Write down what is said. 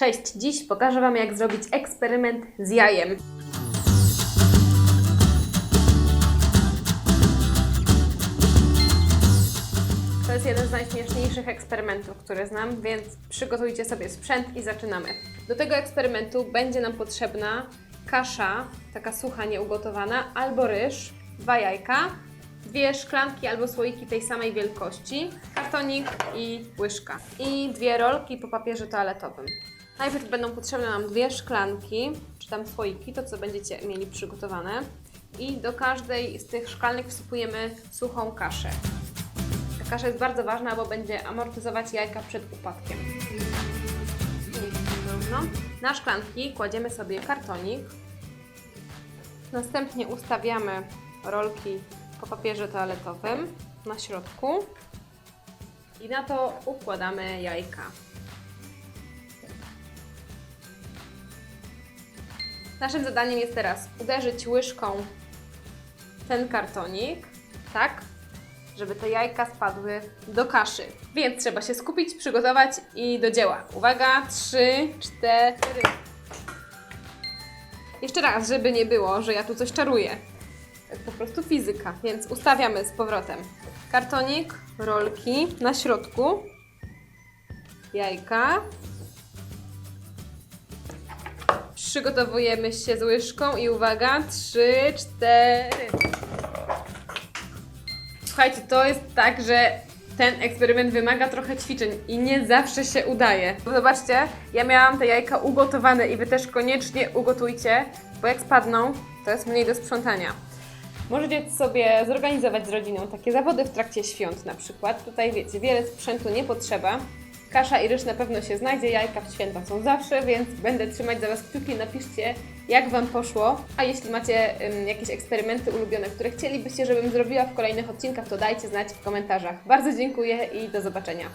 Cześć, dziś pokażę Wam jak zrobić eksperyment z jajem. To jest jeden z najśmieszniejszych eksperymentów, które znam, więc przygotujcie sobie sprzęt i zaczynamy. Do tego eksperymentu będzie nam potrzebna kasza, taka sucha, nieugotowana, albo ryż, dwa jajka, dwie szklanki albo słoiki tej samej wielkości, kartonik i łyżka. I dwie rolki po papierze toaletowym. Najpierw będą potrzebne nam dwie szklanki, czy tam słoiki, to co będziecie mieli przygotowane. I do każdej z tych szklanek wsypujemy suchą kaszę. Ta kasza jest bardzo ważna, bo będzie amortyzować jajka przed upadkiem. No. Na szklanki kładziemy sobie kartonik. Następnie ustawiamy rolki po papierze toaletowym na środku i na to układamy jajka. Naszym zadaniem jest teraz uderzyć łyżką ten kartonik, tak, żeby te jajka spadły do kaszy. Więc trzeba się skupić, przygotować i do dzieła. Uwaga, trzy, cztery. Jeszcze raz, żeby nie było, że ja tu coś czaruję. Jest po prostu fizyka, więc ustawiamy z powrotem kartonik, rolki na środku, jajka. Przygotowujemy się z łyżką i uwaga, trzy, cztery. Słuchajcie, to jest tak, że ten eksperyment wymaga trochę ćwiczeń i nie zawsze się udaje. Zobaczcie, ja miałam te jajka ugotowane i Wy też koniecznie ugotujcie, bo jak spadną, to jest mniej do sprzątania. Możecie sobie zorganizować z rodziną takie zawody w trakcie świąt na przykład. Tutaj wiecie, wiele sprzętu nie potrzeba. Kasza i ryż na pewno się znajdzie, jajka w święta są zawsze, więc będę trzymać za Was kciuki. Napiszcie, jak Wam poszło. A jeśli macie jakieś eksperymenty ulubione, które chcielibyście, żebym zrobiła w kolejnych odcinkach, to dajcie znać w komentarzach. Bardzo dziękuję i do zobaczenia.